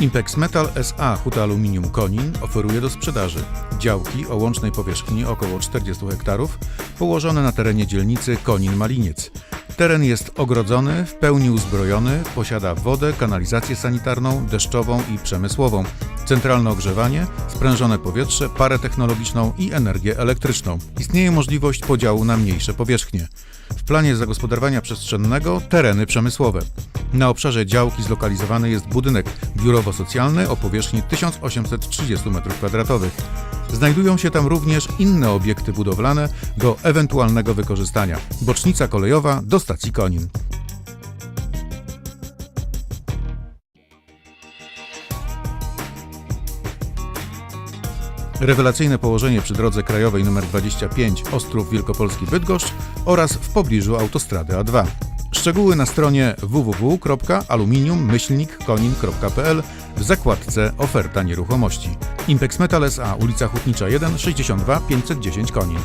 Impex Metal SA Huta Aluminium Konin oferuje do sprzedaży działki o łącznej powierzchni około 40 hektarów położone na terenie dzielnicy Konin-Maliniec. Teren jest ogrodzony, w pełni uzbrojony, posiada wodę, kanalizację sanitarną, deszczową i przemysłową, centralne ogrzewanie, sprężone powietrze, parę technologiczną i energię elektryczną. Istnieje możliwość podziału na mniejsze powierzchnie. W planie zagospodarowania przestrzennego tereny przemysłowe. Na obszarze działki zlokalizowany jest budynek biurowo-socjalny o powierzchni 1830 m2. Znajdują się tam również inne obiekty budowlane do ewentualnego wykorzystania. Bocznica kolejowa do stacji Konin. Rewelacyjne położenie przy drodze krajowej nr 25 Ostrów Wielkopolski-Bydgoszcz oraz w pobliżu autostrady A2. Szczegóły na stronie www.aluminium-konin.pl w zakładce Oferta nieruchomości. Impex Metal SA, ulica Hutnicza 1, 62 510 Konin.